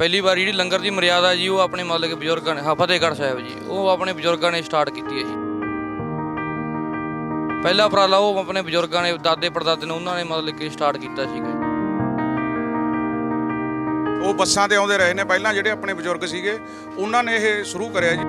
ਪਹਿਲੀ ਵਾਰ ਜਿਹੜੀ ਲੰਗਰ ਦੀ ਮਰਿਆਦਾ ਜੀ ਉਹ ਆਪਣੇ ਮਤਲਬ ਕਿ ਬਜ਼ੁਰਗਾਂ ਨੇ ਹਾਂ, ਫਤਿਹਗੜ੍ਹ ਸਾਹਿਬ ਜੀ ਉਹ ਆਪਣੇ ਬਜ਼ੁਰਗਾਂ ਨੇ ਸਟਾਰਟ ਕੀਤੀ ਹੈ ਜੀ। ਪਹਿਲਾ ਉਪਰਾਲਾ ਉਹ ਆਪਣੇ ਬਜ਼ੁਰਗਾਂ ਨੇ ਦਾਦੇ ਪੜਦਾਦੇ ਨੇ ਉਹਨਾਂ ਨੇ ਮਤਲਬ ਕਿ ਸਟਾਰਟ ਕੀਤਾ ਸੀਗਾ ਉਹ ਬੱਸਾਂ ਤੇ ਆਉਂਦੇ ਰਹੇ ਨੇ ਪਹਿਲਾਂ ਜਿਹੜੇ ਆਪਣੇ ਬਜ਼ੁਰਗ ਸੀਗੇ ਉਹਨਾਂ ਨੇ ਇਹ ਸ਼ੁਰੂ ਕਰਿਆ ਜੀ।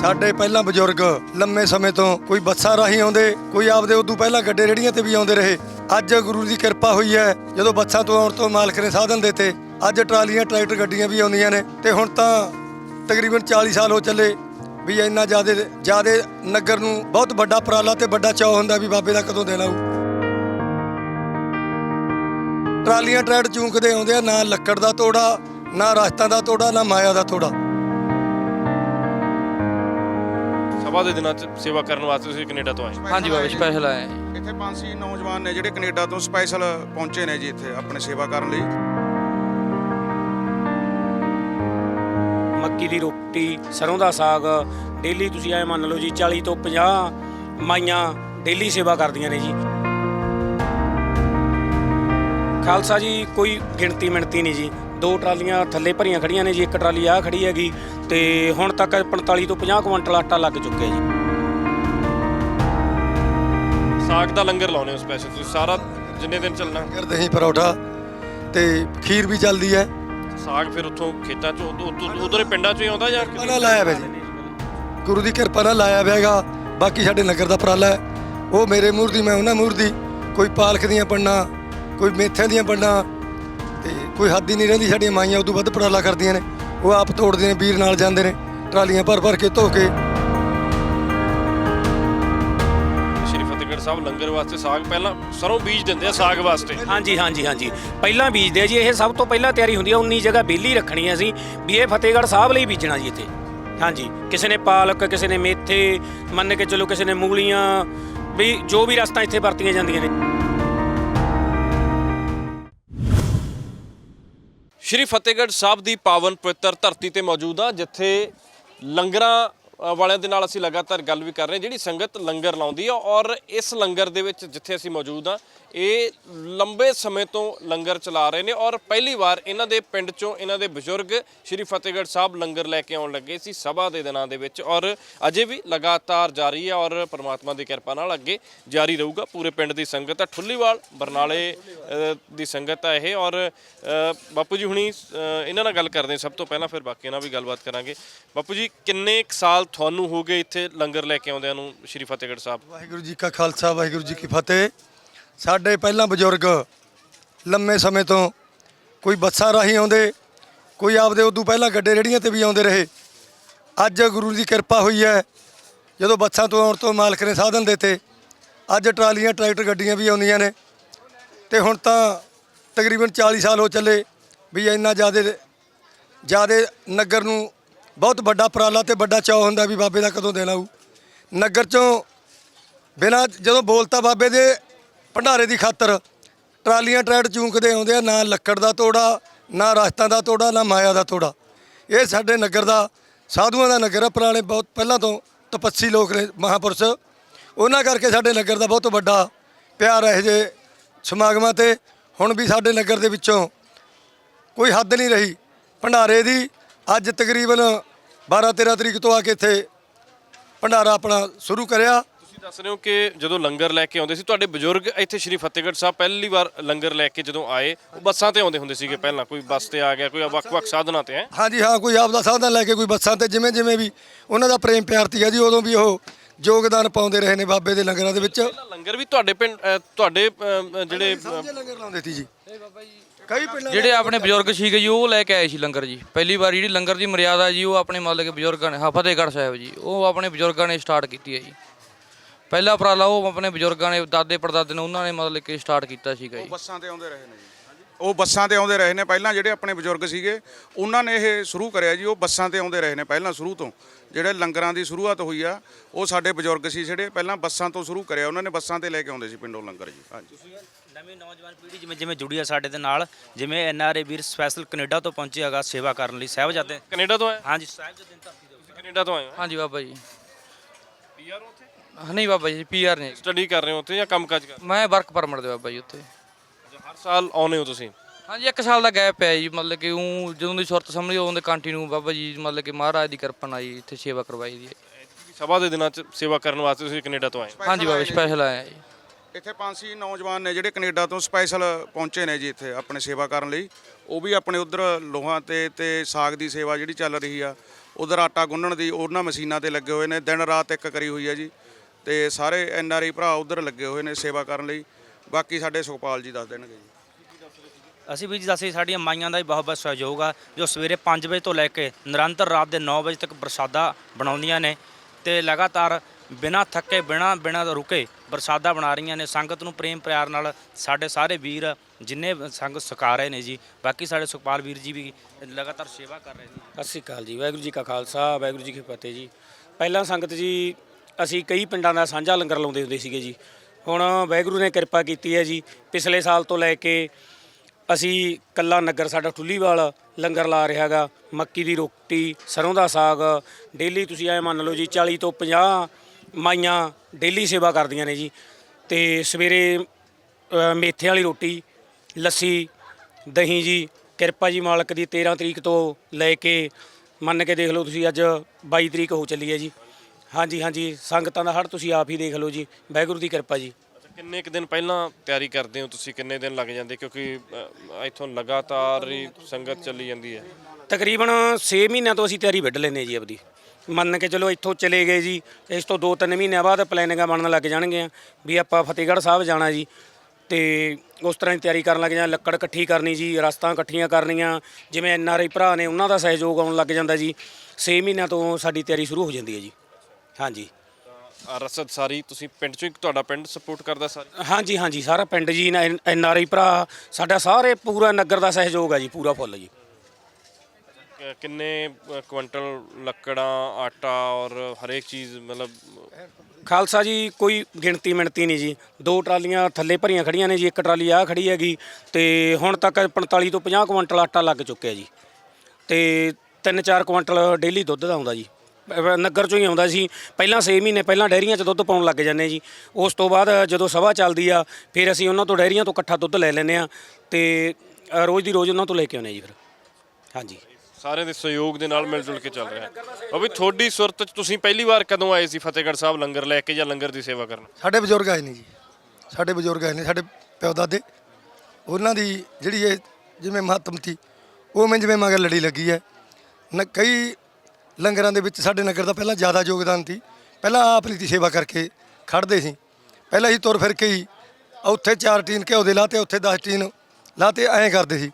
ਸਾਡੇ ਪਹਿਲਾਂ ਬਜ਼ੁਰਗ ਲੰਮੇ ਸਮੇਂ ਤੋਂ ਕੋਈ ਬੱਸਾਂ ਰਾਹੀਂ ਆਉਂਦੇ, ਕੋਈ ਆਪਦੇ ਉਦੋਂ ਪਹਿਲਾਂ ਗੱਡੇ ਰੇੜੀਆਂ ਤੇ ਵੀ ਆਉਂਦੇ ਰਹੇ। ਅੱਜ ਗੁਰੂ ਦੀ ਕਿਰਪਾ ਹੋਈ ਹੈ, ਜਦੋਂ ਬੱਸਾਂ ਤੋਂ ਆਉਣ ਤੋਂ ਮਾਲਕ ਨੇ ਸਾਧਨ ਦਿੱਤੇ। ਅੱਜ ਟਰਾਲੀਆਂ, ਟਰੈਕਟਰ, ਗੱਡੀਆਂ ਵੀ ਆਉਂਦੀਆਂ ਨੇ ਤੇ ਹੁਣ ਤਾਂ ਤਕਰੀਬਨ 40 ਸਾਲ ਹੋ ਚੱਲੇ ਵੀ ਇੰਨਾ ਜ਼ਿਆਦਾ ਜ਼ਿਆਦਾ ਨਗਰ ਨੂੰ ਬਹੁਤ ਵੱਡਾ ਉਪਰਾਲਾ ਤੇ ਵੱਡਾ ਚਾਅ ਹੁੰਦਾ ਵੀ ਬਾਬੇ ਦਾ ਕਦੋਂ ਦੇਣਾ ਆਊ। ਟਰਾਲੀਆਂ ਟਰੈਕਟਰ ਚੂੰਕਦੇ ਆਉਂਦੇ ਆ, ਨਾ ਲੱਕੜ ਦਾ ਤੋੜਾ, ਨਾ ਰਸਤਾਂ ਦਾ ਤੋੜਾ, ਨਾ ਮਾਇਆ ਦਾ ਤੋੜਾ। ਸਭਾ ਦੇ ਦਿਨਾਂ 'ਚ ਸੇਵਾ ਕਰਨ ਵਾਸਤੇ ਤੁਸੀਂ ਕੈਨੇਡਾ ਤੋਂ ਆਏ ਹਾਂਜੀ ਬਾਬਾ ਸਪੈਸ਼ਲ ਆਏ ਆ ਜੀ ਇੱਥੇ ਪੰਜ ਛੇ ਨੌਜਵਾਨ ਨੇ ਜਿਹੜੇ ਕੈਨੇਡਾ ਤੋਂ ਸਪੈਸ਼ਲ ਪਹੁੰਚੇ ਨੇ ਜੀ ਇੱਥੇ ਆਪਣੇ ਸੇਵਾ ਕਰਨ ਲਈ। ਮੱਕੀ ਦੀ ਰੋਟੀ ਸਰੋਂ ਦਾ ਸਾਗ ਡੇਲੀ ਤੁਸੀਂ ਐ ਮੰਨ ਲਓ ਜੀ 40 ਤੋਂ 50 ਮਾਈਆਂ ਡੇਲੀ ਸੇਵਾ ਕਰਦੀਆਂ ਨੇ ਜੀ। ਖਾਲਸਾ ਜੀ ਕੋਈ ਗਿਣਤੀ ਮਿਣਤੀ ਨਹੀਂ ਜੀ। ਦੋ ਟਰਾਲੀਆਂ ਥੱਲੇ ਭਰੀਆਂ ਖੜੀਆਂ ਨੇ ਜੀ ਇੱਕ ਟਰਾਲੀ ਆ ਖੜੀ ਹੈਗੀ। ਤੇ ਹੁਣ ਤੱਕ 45 ਤੋਂ 50 ਕੁਇੰਟਲ ਆਟਾ ਲੱਗ ਚੁੱਕਿਆ ਜੀ। ਸਾਗ ਦਾ ਲੰਗਰ ਲਾਉਨੇ ਹੋ ਸਪੈਸ਼ਲ ਤੁਸੀਂ ਸਾਰਾ ਜਿੰਨੇ ਦਿਨ ਚੱਲਣਾ? ਲੰਗਰ ਦਹੀਂ ਪਰੌਠਾ ਤੇ ਖੀਰ ਵੀ ਚੱਲਦੀ ਹੈ। ਸਾਗ ਫਿਰ ਉੱਥੋਂ ਖੇਤਾਂ 'ਚੋਂ ਉਧਰ ਪਿੰਡਾਂ 'ਚੋਂ ਹੀ ਆਉਂਦਾ ਜਾਂ ਨਾਲ ਲਾਇਆ ਪਿਆ ਜੀ। ਗੁਰੂ ਦੀ ਕਿਰਪਾ ਨਾਲ ਲਾਇਆ ਪਿਆਗਾ ਬਾਕੀ ਸਾਡੇ ਨਗਰ ਦਾ ਉਪਰਾਲਾ ਹੈ। ਉਹ ਮੇਰੇ ਮੂਹਰ ਦੀ ਮੈਂ ਉਹਨਾਂ ਮੂਹਰ ਦੀ ਕੋਈ ਪਾਲਕ ਦੀਆਂ ਪੰਡਾਂ ਕੋਈ ਮੇਥਿਆਂ ਦੀਆਂ ਪੰਡਾਂ ਤੇ ਕੋਈ ਹੱਦ ਹੀ ਨਹੀਂ ਰਹਿੰਦੀ ਸਾਡੀਆਂ ਮਾਈਆਂ ਉਦੋਂ ਵੱਧ ਉਪਰਾਲਾ ਕਰਦੀਆਂ ਨੇ। ਉਹ ਆਪ ਤੋੜਦੇ ਨੇ ਵੀਰ ਨਾਲ ਜਾਂਦੇ ਨੇ ਟਰਾਲੀਆਂ ਭਰ ਭਰ ਕੇ ਧੋ ਕੇ। ਸ਼੍ਰੀ ਫਤਿਹਗੜ੍ਹ ਸਾਹਿਬ ਲੰਗਰ ਵਾਸਤੇ ਸਾਗ ਪਹਿਲਾਂ ਸਰੋਂ ਬੀਜ ਦਿੰਦੇ ਆ ਸਾਗ ਵਾਸਤੇ। ਹਾਂਜੀ ਹਾਂਜੀ ਹਾਂਜੀ। ਪਹਿਲਾਂ ਬੀਜਦੇ ਆ ਜੀ ਇਹ ਸਭ ਤੋਂ ਪਹਿਲਾਂ ਤਿਆਰੀ ਹੁੰਦੀ ਆ 19 ਜਗ੍ਹਾ ਬੇਲੀ ਰੱਖਣੀ ਆ ਸੀ ਵੀ ਇਹ ਫਤਿਹਗੜ੍ਹ ਸਾਹਿਬ ਲਈ ਬੀਜਣਾ ਜੀ ਇੱਥੇ। ਹਾਂਜੀ ਕਿਸੇ ਨੇ ਪਾਲਕ ਕਿਸੇ ਨੇ ਮੇਥੇ ਮੰਨ ਕੇ ਚਲੋ ਕਿਸੇ ਨੇ ਮੂਲੀਆਂ ਵੀ ਜੋ ਵੀ ਰਸਤਾਂ ਇੱਥੇ ਵਰਤੀਆਂ ਜਾਂਦੀਆਂ ਨੇ। ਸ਼੍ਰੀ ਫਤਿਹਗੜ੍ਹ ਸਾਹਿਬ ਦੀ ਪਾਵਨ ਪਵਿੱਤਰ ਧਰਤੀ ਤੇ ਮੌਜੂਦ ਆ ਜਿੱਥੇ ਲੰਗਰਾਂ ਵਾਲਿਆਂ ਦੇ ਨਾਲ ਅਸੀਂ ਲਗਾਤਾਰ ਗੱਲ ਵੀ ਕਰ ਰਹੇ ਹਾਂ। ਜਿਹੜੀ ਸੰਗਤ ਲੰਗਰ ਲਾਉਂਦੀ ਆ ਔਰ ਇਸ ਲੰਗਰ ਦੇ ਵਿੱਚ ਜਿੱਥੇ ਅਸੀਂ ਮੌਜੂਦ ਆ ਇਹ ਲੰਬੇ ਸਮੇਂ ਤੋਂ ਲੰਗਰ ਚਲਾ ਰਹੇ ਨੇ ਔਰ ਪਹਿਲੀ ਵਾਰ ਇਹਨਾਂ ਦੇ ਪਿੰਡ ਚੋਂ ਇਹਨਾਂ ਦੇ ਬਜ਼ੁਰਗ ਸ਼੍ਰੀ ਫਤਿਹਗੜ੍ਹ ਸਾਹਿਬ ਲੰਗਰ ਲੈ ਕੇ ਆਉਣ ਲੱਗੇ ਸੀ ਸਭਾ ਦੇ ਦਿਨਾਂ ਦੇ ਵਿੱਚ ਔਰ ਅਜੇ ਵੀ ਲਗਾਤਾਰ ਜਾਰੀ ਹੈ ਔਰ ਪ੍ਰਮਾਤਮਾ ਦੀ ਕਿਰਪਾ ਨਾਲ ਅੱਗੇ ਜਾਰੀ ਰਹੂਗਾ ਪੂਰੇ ਪਿੰਡ ਦੀ ਸੰਗਤ ਆ। ਠੁੱਲੀਵਾਲ, ਬਰਨਾਲੇ ਦੀ ਸੰਗਤ ਆ ਇਹ ਔਰ ਬਾਪੂ ਜੀ ਹੁਣੀ ਇਹਨਾਂ ਨਾਲ ਗੱਲ ਕਰਦੇ ਸਭ ਤੋਂ ਪਹਿਲਾਂ ਫਿਰ ਬਾਕੀਆਂ ਨਾਲ ਵੀ ਗੱਲਬਾਤ ਕਰਾਂਗੇ। ਬਾਪੂ ਜੀ, ਕਿੰਨੇ ਕੁ ਸਾਲ ਤੁਹਾਨੂੰ ਹੋ ਗਏ ਇੱਥੇ ਲੰਗਰ ਲੈ ਕੇ ਆਉਂਦਿਆਂ ਨੂੰ ਸ਼੍ਰੀ ਫਤਿਹਗੜ੍ਹ ਸਾਹਿਬ? ਵਾਹਿਗੁਰੂ ਜੀ ਕਾ ਖਾਲਸਾ, ਵਾਹਿਗੁਰੂ ਜੀ ਕੀ ਫਤਿਹ। ਸਾਡੇ ਪਹਿਲਾਂ ਬਜ਼ੁਰਗ ਲੰਮੇ ਸਮੇਂ ਤੋਂ ਕੋਈ ਬੱਸਾਂ ਰਾਹੀਂ ਆਉਂਦੇ, ਕੋਈ ਆਪਦੇ ਉਦੋਂ ਪਹਿਲਾਂ ਗੱਡੇ ਰੇੜੀਆਂ ਤੇ ਵੀ ਆਉਂਦੇ ਰਹੇ। ਅੱਜ ਗੁਰੂ ਦੀ ਕਿਰਪਾ ਹੋਈ ਹੈ, ਜਦੋਂ ਬੱਸਾਂ ਤੋਂ ਆਉਣ ਤੋਂ ਮਾਲਕ ਨੇ ਸਾਧਨ ਦਿੱਤੇ, ਅੱਜ ਟਰਾਲੀਆਂ, ਟਰੈਕਟਰ ਗੱਡੀਆਂ ਵੀ ਆਉਂਦੀਆਂ ਨੇ। ਤੇ ਹੁਣ ਤਾਂ ਤਕਰੀਬਨ 40 ਸਾਲ ਹੋ ਚੱਲੇ ਵੀ ਇੰਨਾ ਜ਼ਿਆਦਾ ਜ਼ਿਆਦਾ ਨਗਰ ਨੂੰ ਬਹੁਤ ਵੱਡਾ ਉਪਰਾਲਾ ਤੇ ਵੱਡਾ ਚਾਅ ਹੁੰਦਾ ਵੀ ਬਾਬੇ ਦਾ ਕਦੋਂ ਦੇਣਾ ਆਊ। ਨਗਰ ਚੋਂ ਬਿਨਾਂ ਜਦੋਂ ਬੋਲਤਾ ਬਾਬੇ ਦੇ ਭੰਡਾਰੇ ਦੀ ਖਾਤਰ ਟਰਾਲੀਆਂ ਟਰੈਕਟਰ ਚੂੰਕਦੇ ਆਉਂਦੇ ਆ, ਨਾ ਲੱਕੜ ਦਾ ਤੋੜਾ, ਨਾ ਰਸਤਾਂ ਦਾ ਤੋੜਾ, ਨਾ ਮਾਇਆ ਦਾ ਤੋੜਾ। ਇਹ ਸਾਡੇ ਨਗਰ ਦਾ, ਸਾਧੂਆਂ ਦਾ ਨਗਰ ਆ, ਪੁਰਾਣੇ ਬਹੁਤ ਪਹਿਲਾਂ ਤੋਂ ਤਪੱਸੀ ਲੋਕ ਨੇ ਮਹਾਪੁਰਸ਼। ਉਹਨਾਂ ਕਰਕੇ ਸਾਡੇ ਨਗਰ ਦਾ ਬਹੁਤ ਵੱਡਾ ਪਿਆਰ ਹੈ ਜੇ ਸਮਾਗਮਾਂ ਤੇ। ਹੁਣ ਵੀ ਸਾਡੇ ਨਗਰ ਦੇ ਵਿੱਚੋਂ ਕੋਈ ਹੱਦ ਨਹੀਂ ਰਹੀ। ਭੰਡਾਰੇ ਦੀ ਅੱਜ ਤਕਰੀਬਨ 12 13 ਤਰੀਕ ਤੋਂ ਆ ਕੇ ਇੱਥੇ ਭੰਡਾਰਾ ਆਪਣਾ ਸ਼ੁਰੂ ਕਰਿਆ। ਦੱਸ ਰਹੇ ਹੋ ਕਿ ਜਦੋਂ ਲੰਗਰ ਲੈ ਕੇ ਆਉਂਦੇ ਸੀ ਤੁਹਾਡੇ ਬਜ਼ੁਰਗ ਇੱਥੇ ਸ਼੍ਰੀ ਫਤਿਹਗੜ੍ਹ ਸਾਹਿਬ ਪਹਿਲੀ ਵਾਰ ਲੰਗਰ ਲੈ ਕੇ ਜਦੋਂ ਆਏ ਉਹ ਬੱਸਾਂ ਤੇ ਆਉਂਦੇ ਹੁੰਦੇ ਸੀਗੇ ਪਹਿਲਾਂ ਕੋਈ ਬੱਸ ਤੇ ਆ ਗਿਆ ਕੋਈ ਵੱਖ-ਵੱਖ ਸਾਧਨਾਂ ਤੇ ਹੈ? ਹਾਂਜੀ ਹਾਂ ਕੋਈ ਆਪਦਾ ਸਾਧਨ ਲੈ ਕੇ ਕੋਈ ਬੱਸਾਂ ਤੇ ਜਿਵੇਂ ਜਿਵੇਂ ਵੀ। ਉਹਨਾਂ ਦਾ ਪ੍ਰੇਮ ਪਿਆਰ ਤੀ ਹੈ ਜੀ ਉਦੋਂ ਵੀ ਉਹ ਯੋਗਦਾਨ ਪਾਉਂਦੇ ਰਹੇ ਨੇ ਬਾਬੇ ਦੇ ਲੰਗਰਾਂ ਦੇ ਵਿੱਚ। ਲੰਗਰ ਵੀ ਤੁਹਾਡੇ ਪਿੰਡ ਅ, ਤੁਹਾਡੇ ਅ, ਜਿਹੜੇ ਅ, ਸਾਂਝੇ ਲੰਗਰ ਲਾਉਂਦੇ ਸੀ ਜੀ। ਕਈ ਪਿੰਡਾਂ ਜਿਹੜੇ ਆਪਣੇ ਬਜ਼ੁਰਗ ਸੀਗੇ ਜੀ ਉਹ ਲੈ ਕੇ ਆਏ ਸੀ ਲੰਗਰ ਜੀ। ਪਹਿਲੀ ਵਾਰ ਜਿਹੜੀ ਲੰਗਰ ਦੀ ਮਰਿਆਦਾ ਜੀ ਉਹ ਆਪਣੇ ਮਤਲਬ ਕਿ ਬਜ਼ੁਰਗਾਂ ਨੇ ਹਾਂ, ਫਤਿਹਗੜ੍ਹ ਸਾਹਿਬ ਜੀ ਉਹ ਆਪਣੇ ਬਜ਼ੁਰਗਾਂ ਨੇ ਸਟਾਰਟ ਕੀਤੀ ਹੈ ਜੀ। ਪਹਿਲਾ ਉਪਰਾਲਾ ਉਹ ਆਪਣੇ ਬਜ਼ੁਰਗਾਂ ਨੇ ਦਾਦੇ ਪੜਦਾਦੇ ਨੇ ਉਹਨਾਂ ਨੇ ਮਤਲਬ ਕਿ ਸਟਾਰਟ ਕੀਤਾ ਸੀਗਾ ਜੀ। ਬੱਸਾਂ ਤੇ ਆਉਂਦੇ ਰਹੇ ਨੇ ਜੀ। ਉਹ ਬੱਸਾਂ ਤੇ ਆਉਂਦੇ ਰਹੇ ਨੇ। ਪਹਿਲਾਂ ਜਿਹੜੇ ਆਪਣੇ ਬਜ਼ੁਰਗ ਸੀਗੇ ਉਹਨਾਂ ਨੇ ਇਹ ਸ਼ੁਰੂ ਕਰਿਆ ਜੀ ਉਹ ਬੱਸਾਂ ਤੇ ਆਉਂਦੇ ਰਹੇ ਨੇ ਪਹਿਲਾਂ ਸ਼ੁਰੂ ਤੋਂ। ਜਿਹੜੇ ਲੰਗਰਾਂ ਦੀ ਸ਼ੁਰੂਆਤ ਹੋਈ ਆ ਉਹ ਸਾਡੇ ਬਜ਼ੁਰਗ ਸੀ ਜਿਹੜੇ ਪਹਿਲਾਂ ਬੱਸਾਂ ਤੋਂ ਸ਼ੁਰੂ ਕਰਿਆ। ਉਹਨਾਂ ਨੇ ਬੱਸਾਂ ਤੇ ਲੈ ਕੇ ਆਉਂਦੇ ਸੀ ਪਿੰਡੋਂ ਲੰਗਰ ਜੀ। ਹਾਂਜੀ। ਨਵੀਂ ਨੌਜਵਾਨ ਪੀੜ੍ਹੀ ਜਿਵੇਂ ਜਿਵੇਂ ਜੁੜੀ ਆ ਸਾਡੇ ਦੇ ਨਾਲ ਜਿਵੇਂ ਐਨਆਰਏ ਵੀਰ ਸਪੈਸ਼ਲ ਕੈਨੇਡਾ ਤੋਂ ਪਹੁੰਚੇ ਹੈਗਾ ਸੇਵਾ ਕਰਨ ਲਈ। ਸਾਹਿਬਜ਼ਾਦੇ ਕੈਨੇਡਾ ਤੋਂ ਆਏ? ਹਾਂਜੀ ਸਾਹਿਬਜ਼ਾਦੇ ਦੀ ਧਰਤੀ ਦੇ ਉੱਤੇ ਕੈਨੇਡਾ ਤੋਂ ਆਏ ਹੋ? ਹਾਂਜੀ ਬਾਬਾ ਜੀ। ਪੀਆਰ ਉੱਥੇ? ਹਾਂ, ਨਹੀਂ ਬਾਬਾ ਜੀ ਪੀਆਰ ਨੇ। ਸਟੱਡੀ ਕਰ ਰਹੇ ਹੋ ਉੱਥੇ ਜਾਂ ਕੰਮਕਾਜ ਕਰ ਮੈਂ ਵਰਕ ਪਰਮਿਟ ਦੇ ਬਾਬਾ ਜੀ ਉੱਥੇ। ਅੱਛਾ ਹਰ ਸਾਲ ਆਉਨੇ ਹੋ ਤੁਸੀਂ? ਹਾਂਜੀ ਇੱਕ ਸਾਲ ਦਾ ਗੈਪ ਪਿਆ ਜੀ ਮਤਲਬ ਕਿ ਉਹ ਜਦੋਂ ਦੀ ਸੁਰਤ ਸਮਝੀ ਉਦੋਂ ਦੇ ਕੰਟੀਨਿਊ ਬਾਬਾ ਜੀ ਮਤਲਬ ਕਿ ਮਹਾਰਾਜ ਦੀ ਕਿਰਪਾ ਨਾਲ ਜੀ ਇੱਥੇ ਸੇਵਾ ਕਰਵਾਈ ਦੀ ਹੈ। ਸਭਾ ਦੇ ਦਿਨਾਂ 'ਚ ਸੇਵਾ ਕਰਨ ਵਾਸਤੇ ਤੁਸੀਂ ਕੈਨੇਡਾ ਤੋਂ ਆਏ ਹਾਂਜੀ ਬਾਬਾ ਸਪੈਸ਼ਲ ਆਇਆ ਜੀ। ਇੱਥੇ ਪੰਜ ਛੇ ਨੌਜਵਾਨ ਨੇ ਜਿਹੜੇ ਕੈਨੇਡਾ ਤੋਂ ਸਪੈਸ਼ਲ ਪਹੁੰਚੇ ਨੇ ਜੀ ਇੱਥੇ ਆਪਣੇ ਸੇਵਾ ਕਰਨ ਲਈ ਉਹ ਵੀ ਆਪਣੇ ਉਧਰ ਲੋਹਾਂ ਤੇ ਤੇ ਸਾਗ ਦੀ ਸੇਵਾ ਜਿਹੜੀ ਚੱਲ ਰਹੀ ਆ ਉਧਰ ਆਟਾ ਗੁੰਨਣ ਦੀ ਉਹਨਾਂ ਮਸ਼ੀਨਾਂ ਤੇ ਲੱਗੇ ਹੋਏ ਨੇ ਦਿਨ ਰਾਤ ਇੱਕ ਕਰੀ ਹੋਈ ਹੈ ਜੀ। ਤੇ ਸਾਰੇ ਐਨ ਆਰ ਆਈ ਭਰਾ ਉਧਰ ਲੱਗੇ ਹੋਏ ਨੇ ਸੇਵਾ ਕਰਨ ਲਈ। ਬਾਕੀ ਸਾਡੇ ਸੁਖਪਾਲ ਜੀ ਦੱਸ ਦੇਣਗੇ ਜੀ। ਅਸੀਂ ਵੀ ਜੀ ਦੱਸੇ ਸਾਡੀਆਂ ਮਾਈਆਂ ਦਾ ਵੀ ਬਹੁਤ ਬਹੁਤ ਸਹਿਯੋਗ ਆ ਜੋ ਸਵੇਰੇ 5 ਵਜੇ ਤੋਂ ਲੈ ਕੇ ਨਿਰੰਤਰ ਰਾਤ ਦੇ 9 ਵਜੇ ਤੱਕ ਪ੍ਰਸਾਦਾ ਬਣਾਉਂਦੀਆਂ ਨੇ ਤੇ ਲਗਾਤਾਰ ਬਿਨਾਂ ਥੱਕੇ ਬਿਨਾਂ ਬਿਨਾਂ ਰੁਕੇ ਪ੍ਰਸਾਦਾ ਬਣਾ ਰਹੀਆਂ ਨੇ। ਸੰਗਤ ਨੂੰ ਪ੍ਰੇਮ ਪਿਆਰ ਨਾਲ ਸਾਡੇ ਸਾਰੇ ਵੀਰ ਜਿੰਨੇ ਸੰਗਤ ਸਕਾ ਰਹੇ ਨੇ ਜੀ ਬਾਕੀ ਸਾਡੇ ਸੁਖਪਾਲ ਵੀਰ ਜੀ ਵੀ ਲਗਾਤਾਰ ਸੇਵਾ ਕਰ ਰਹੇ ਨੇ। ਸਤਿ ਸ਼੍ਰੀ ਅਕਾਲ ਜੀ ਵਾਹਿਗੁਰੂ ਜੀ ਕਾ ਖਾਲਸਾ ਵਾਹਿਗੁਰੂ ਜੀ ਕੀ ਫਤਿਹ ਜੀ। ਪਹਿਲਾਂ ਸੰਗਤ ਜੀ ਅਸੀਂ ਕਈ ਪਿੰਡਾਂ ਦਾ ਸਾਂਝਾ ਲੰਗਰ ਲਾਉਂਦੇ ਹੁੰਦੇ ਸੀਗੇ ਜੀ। ਹੁਣ ਵਾਹਿਗੁਰੂ ਨੇ ਕਿਰਪਾ ਕੀਤੀ ਹੈ ਜੀ। ਪਿਛਲੇ ਸਾਲ ਤੋਂ ਲੈ ਕੇ ਅਸੀਂ ਕੱਲਾ ਨਗਰ ਸਾਡਾ ਠੁੱਲੀਵਾਲ ਲੰਗਰ ਲਾ ਰਿਹਾਗਾ ਮੱਕੀ ਦੀ ਰੋਟੀ, ਸਰੋਂ ਦਾ ਸਾਗ, ਡੇਲੀ ਤੁਸੀਂ ਐ ਮੰਨ ਲਓ ਜੀ 40 ਤੋਂ 50 ਮਾਈਆਂ ਡੇਲੀ ਸੇਵਾ ਕਰਦੀਆਂ ਨੇ ਜੀ। ਤੇ ਸਵੇਰੇ ਮੇਥੇ ਵਾਲੀ ਰੋਟੀ, ਲੱਸੀ, ਦਹੀਂ ਜੀ। ਕਿਰਪਾ ਜੀ ਮਾਲਕ ਦੀ 13 ਤਰੀਕ ਤੋਂ ਲੈ ਕੇ ਮੰਨ ਕੇ ਦੇਖ ਲਓ ਤੁਸੀਂ ਅੱਜ 22 ਤਰੀਕ ਹੋ ਚੱਲੀ ਹੈ ਜੀ। ਹਾਂਜੀ ਹਾਂਜੀ ਸੰਗਤਾਂ ਦਾ ਹੜ ਤੁਸੀਂ ਆਪ ਹੀ ਦੇਖ ਲਓ ਜੀ ਵਾਹਿਗੁਰੂ ਦੀ ਕਿਰਪਾ ਜੀ। ਅੱਛਾ ਕਿੰਨੇ ਕੁ ਦਿਨ ਪਹਿਲਾਂ ਤਿਆਰੀ ਕਰਦੇ ਹੋ ਤੁਸੀਂ? ਕਿੰਨੇ ਦਿਨ ਲੱਗ ਜਾਂਦੇ? ਕਿਉਂਕਿ ਅ, ਇੱਥੋਂ ਲਗਾਤਾਰ ਹੀ ਸੰਗਤ ਚੱਲੀ ਜਾਂਦੀ ਹੈ। ਤਕਰੀਬਨ 6 ਮਹੀਨਿਆਂ ਤੋਂ ਅਸੀਂ ਤਿਆਰੀ ਵੱਢ ਲੈਨੇ ਜੀ ਆਪਦੀ। ਮੰਨ ਕੇ ਚਲੋ ਇੱਥੋਂ ਚਲੇ ਗਏ ਜੀ ਇਸ ਤੋਂ 2-3 ਮਹੀਨਿਆਂ ਬਾਅਦ ਪਲੈਨਿੰਗਾਂ ਬਣਨ ਲੱਗ ਜਾਣਗੀਆਂ ਵੀ ਆਪਾਂ ਫਤਿਹਗੜ੍ਹ ਸਾਹਿਬ ਜਾਣਾ ਜੀ। ਤੇ ਉਸ ਤਰ੍ਹਾਂ ਦੀ ਤਿਆਰੀ ਕਰਨ ਲੱਗ ਜਾਂ ਲੱਕੜ ਇਕੱਠੀ ਕਰਨੀ ਜੀ ਰਸਤਾਂ ਇਕੱਠੀਆਂ ਕਰਨੀਆਂ ਜਿਵੇਂ ਐਨ ਆਰ ਆਈ ਭਰਾ ਨੇ ਉਹਨਾਂ ਦਾ ਸਹਿਯੋਗ ਆਉਣ ਲੱਗ ਜਾਂਦਾ ਜੀ। 6 ਮਹੀਨਿਆਂ ਤੋਂ ਸਾਡੀ ਤਿਆਰੀ ਸ਼ੁਰੂ ਹੋ ਜਾਂਦੀ ਹੈ ਜੀ। ਹਾਂਜੀ। ਅ, ਰਸਦ ਸਾਰੀ ਤੁਸੀਂ ਪਿੰਡ ਚੋਂ ਹੀ ਤੁਹਾਡਾ ਪਿੰਡ ਸਪੋਰਟ ਕਰਦਾ ਸਾਰੀ? ਹਾਂਜੀ ਹਾਂਜੀ ਸਾਰਾ ਪਿੰਡ ਜੀ ਐਨ ਆਰ ਆਈ ਭਰਾ ਸਾਡਾ ਸਾਰੇ ਪੂਰਾ ਨਗਰ ਦਾ ਸਹਿਯੋਗ ਹੈ ਜੀ ਪੂਰਾ ਫੁੱਲ ਜੀ। ਕਿੰਨੇ ਕੁਇੰਟਲ ਲੱਕੜਾਂ ਆਟਾ ਔਰ ਹਰੇਕ ਚੀਜ਼ ਮਤਲਬ ਖਾਲਸਾ ਜੀ ਕੋਈ ਗਿਣਤੀ ਮਿਣਤੀ ਨਹੀਂ ਜੀ। ਦੋ ਟਰਾਲੀਆਂ ਥੱਲੇ ਭਰੀਆਂ ਖੜੀਆਂ ਨੇ ਜੀ ਇੱਕ ਟਰਾਲੀ ਆ ਖੜੀ ਹੈਗੀ ਤੇ ਹੁਣ ਤੱਕ 45 ਤੋਂ 50 ਕੁਇੰਟਲ ਆਟਾ ਲੱਗ ਚੁੱਕਿਆ ਜੀ। ਤੇ 3-4 ਕੁਇੰਟਲ ਡੇਲੀ ਦੁੱਧ ਦਾ ਆਉਂਦਾ ਜੀ। ਅਹ ਨਗਰ ਚੋਂ ਹੀ ਆਉਂਦਾ ਸੀ। ਪਹਿਲਾਂ 6 ਮਹੀਨੇ ਪਹਿਲਾਂ ਡੈਰੀਆਂ 'ਚ ਦੁੱਧ ਪਾਉਣ ਲੱਗ ਜਾਂਦੇ ਜੀ। ਉਸ ਤੋਂ ਬਾਅਦ ਜਦੋਂ ਸਭਾ ਚੱਲਦੀ ਆ ਫਿਰ ਅਸੀਂ ਉਹਨਾਂ ਤੋਂ ਡੈਰੀਆਂ ਤੋਂ ਇਕੱਠਾ ਦੁੱਧ ਲੈ ਲੈਂਦੇ ਆ ਤੇ ਰੋਜ਼ ਦੀ ਰੋਜ਼ ਉਹਨਾਂ ਤੋਂ ਲੈ ਕੇ ਆਉਂਦੇ ਜੀ ਫਿਰ। ਹਾਂਜੀ। ਸਾਰਿਆਂ ਦੇ ਸਹਿਯੋਗ ਦੇ ਨਾਲ ਮਿਲ ਜੁਲ ਕੇ ਚੱਲ ਰਿਹਾ। ਹੈ ਉਹ ਵੀ ਤੁਹਾਡੀ ਸੁਰਤ ਚ ਤੁਸੀਂ ਪਹਿਲੀ ਵਾਰ ਕਦੋਂ ਆਏ ਸੀ ਫਤਿਹਗੜ੍ਹ ਸਾਹਿਬ ਲੰਗਰ ਲੈ ਕੇ ਜਾਂ ਲੰਗਰ ਦੀ ਸੇਵਾ ਕਰਨ? ਸਾਡੇ ਬਜ਼ੁਰਗ ਆਏ ਨੇ ਜੀ। ਸਾਡੇ ਬਜ਼ੁਰਗ ਆਏ ਨੇ ਸਾਡੇ ਪਿਓ ਦਾਦੇ। ਉਹਨਾਂ ਦੀ ਜਿਹੜੀ ਇਹ ਜਿਵੇਂ ਮਹੱਤਮ ਸੀ ਉਹ ਮੈਂ ਜਿਵੇਂ ਮਗਰ ਲੜੀ ਲੱਗੀ ਹੈ। ਨ ਕਈ ਲੰਗਰਾਂ ਦੇ ਵਿੱਚ ਸਾਡੇ ਨਗਰ ਦਾ ਪਹਿਲਾਂ ਜ਼ਿਆਦਾ ਯੋਗਦਾਨ ਸੀ। ਪਹਿਲਾਂ ਆਪ ਲਈ ਦੀ ਸੇਵਾ ਕਰਕੇ ਖੜਦੇ ਸੀ। ਪਹਿਲਾਂ ਹੀ ਤੁਰ ਫਿਰ ਕੇ ਹੀ ਉੱਥੇ ਚਾਰ ਟੀਨ ਘਿਓ ਦੇ ਲਾਤੇ ਉੱਥੇ 10 ਟੀਨ ਲਾਤੇ ਐਂ ਕਰਦੇ ਸੀ।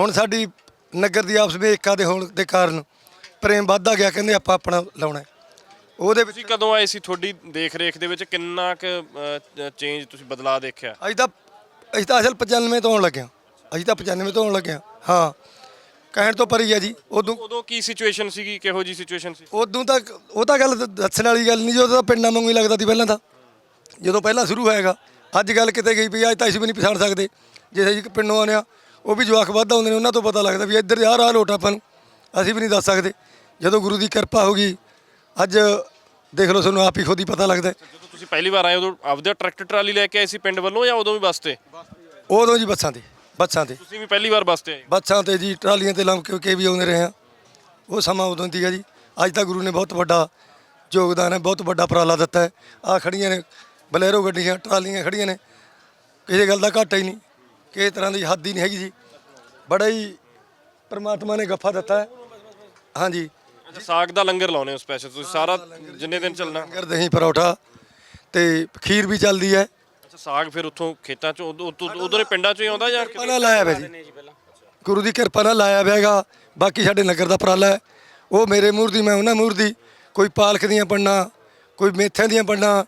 ਹੁਣ ਸਾਡੀ ਨਗਰ ਦੀ ਆਪਸ ਵਿੱਚ ਏਕਾ ਦੇ ਹੋਣ ਦੇ ਕਾਰਨ ਪ੍ਰੇਮ ਵੱਧਦਾ ਗਿਆ ਕਹਿੰਦੇ ਆਪਾਂ ਆਪਣਾ ਲਾਉਣਾ। ਉਹਦੇ ਵਿੱਚ ਤੁਸੀਂ ਕਦੋਂ ਆਏ ਸੀ ਤੁਹਾਡੀ ਦੇਖ ਰੇਖ ਦੇ ਵਿੱਚ? ਕਿੰਨਾ ਕੁ ਚੇਂਜ ਤੁਸੀਂ ਬਦਲਾਅ ਦੇਖਿਆ? ਅਸੀਂ ਤਾਂ ਅਸੀਂ ਤਾਂ ਅਸਲ 95 ਤੋਂ ਆਉਣ ਲੱਗਿਆ ਅਸੀਂ ਤਾਂ 95 ਤੋਂ ਆਉਣ ਲੱਗਿਆ ਹਾਂ। ਕਹਿਣ ਤੋਂ ਪਰੀ ਆ ਜੀ ਉਦੋਂ ਉਦੋਂ ਕੀ ਸਿਚੁਏਸ਼ਨ ਸੀਗੀ? ਕਿਹੋ ਜੀ ਸਿਚੁਏਸ਼ਨ ਸੀ? ਉਦੋਂ ਤੱਕ ਉਹ ਤਾਂ ਗੱਲ ਦੱਸਣ ਵਾਲੀ ਗੱਲ ਨਹੀਂ ਜੀ ਤਾਂ ਪਿੰਡਾਂ ਵਾਂਗੂ ਹੀ ਲੱਗਦਾ ਸੀ ਪਹਿਲਾਂ ਤਾਂ। ਜਦੋਂ ਪਹਿਲਾਂ ਸ਼ੁਰੂ ਹੋਏਗਾ ਅੱਜ ਗੱਲ ਕਿਤੇ ਗਈ ਪਈ ਅੱਜ ਤਾਂ ਅਸੀਂ ਵੀ ਨਹੀਂ ਪਛਾਣ ਸਕਦੇ। ਜੇ ਅਸੀਂ ਪਿੰਡੋਂ ਆਉਂਦੇ ਹਾਂ ਉਹ ਵੀ ਜਵਾਕ ਵੱਧ ਆਉਂਦੇ ਨੇ ਉਹਨਾਂ ਤੋਂ ਪਤਾ ਲੱਗਦਾ ਵੀ ਇੱਧਰ ਆਹ ਰਾਹ ਲੋਟ ਆਪਾਂ ਨੂੰ। ਅਸੀਂ ਵੀ ਨਹੀਂ ਦੱਸ ਸਕਦੇ। ਜਦੋਂ ਗੁਰੂ ਦੀ ਕਿਰਪਾ ਹੋ ਗਈ ਅੱਜ ਦੇਖ ਲਓ ਤੁਹਾਨੂੰ ਆਪ ਹੀ ਖੁਦ ਹੀ ਪਤਾ ਲੱਗਦਾ। ਜਦੋਂ ਤੁਸੀਂ ਪਹਿਲੀ ਵਾਰ ਆਏ ਉਦੋਂ ਆਪਦੇ ਟਰੈਕਟਰ ਟਰਾਲੀ ਲੈ ਕੇ ਆਏ ਸੀ ਪਿੰਡ ਵੱਲੋਂ ਜਾਂ ਉਦੋਂ ਵੀ ਬੱਸ ਤੇ? ਉਦੋਂ ਜੀ ਬੱਸਾਂ ਤੇ। ਬੱਸਾਂ ਤੇ। ਤੁਸੀਂ ਵੀ ਪਹਿਲੀ ਵਾਰ ਬੱਸ ਤੇ ਆਏ ਬੱਸਾਂ ਤੇ ਜੀ ਟਰਾਲੀਆਂ ਤੇ ਲੰਮ ਕੇ ਵੀ ਆਉਂਦੇ ਰਹੇ ਆ ਉਹ ਸਮਾਂ ਉਦੋਂ ਦੀ ਹੈ ਜੀ। ਅੱਜ ਤਾਂ ਗੁਰੂ ਨੇ ਬਹੁਤ ਵੱਡਾ ਯੋਗਦਾਨ ਹੈ ਬਹੁਤ ਵੱਡਾ ਉਪਰਾਲਾ ਦਿੱਤਾ ਹੈ। ਆ ਖੜੀਆਂ ਨੇ ਬਲੇਰੋ ਗੱਡੀਆਂ ਟਰਾਲੀਆਂ ਖੜੀਆਂ ਨੇ। ਕਿਸੇ ਗੱਲ ਦਾ ਘਾਟਾ ਹੀ ਨਹੀਂ ਕਿਸੇ ਤਰ੍ਹਾਂ ਦੀ ਹੱਦ ਹੀ ਨਹੀਂ ਹੈਗੀ ਜੀ। ਬੜਾ ਹੀ ਪ੍ਰਮਾਤਮਾ ਨੇ ਗੱਫਾ ਦਿੱਤਾ ਹੈ। ਹਾਂਜੀ। ਅੱਛਾ ਸਾਗ ਦਾ ਲੰਗਰ ਲਾਉਨੇ ਹੋ ਸਪੈਸ਼ਲ ਤੁਸੀਂ ਸਾਰਾ ਜਿੰਨੇ ਦਿਨ ਚੱਲਣਾ? ਲੰਗਰ ਦਹੀਂ ਪਰੌਠਾ ਤੇ ਖੀਰ ਵੀ ਚੱਲਦੀ ਹੈ। ਅੱਛਾ ਸਾਗ ਫਿਰ ਉੱਥੋਂ ਖੇਤਾਂ ਚੋਂ ਉਧਰ ਪਿੰਡਾਂ ਚੋਂ ਹੀ ਆਉਂਦਾ ਜਾਂ ਕਿਰਪਾ ਨਾਲ ਲਾਇਆ ਪਿਆ ਜੀ। ਗੁਰੂ ਦੀ ਕਿਰਪਾ ਨਾਲ ਲਾਇਆ ਪਿਆਗਾ ਬਾਕੀ ਸਾਡੇ ਨਗਰ ਦਾ ਉਪਰਾਲਾ ਹੈ। ਉਹ ਮੇਰੇ ਮੂਹਰ ਦੀ ਮੈਂ ਉਹਨਾਂ ਮੂਹਰ ਦੀ ਕੋਈ ਪਾਲਕ ਦੀਆਂ ਪੰਡਾਂ ਕੋਈ ਮੇਥਿਆਂ ਦੀਆਂ ਪੰਡਾਂ।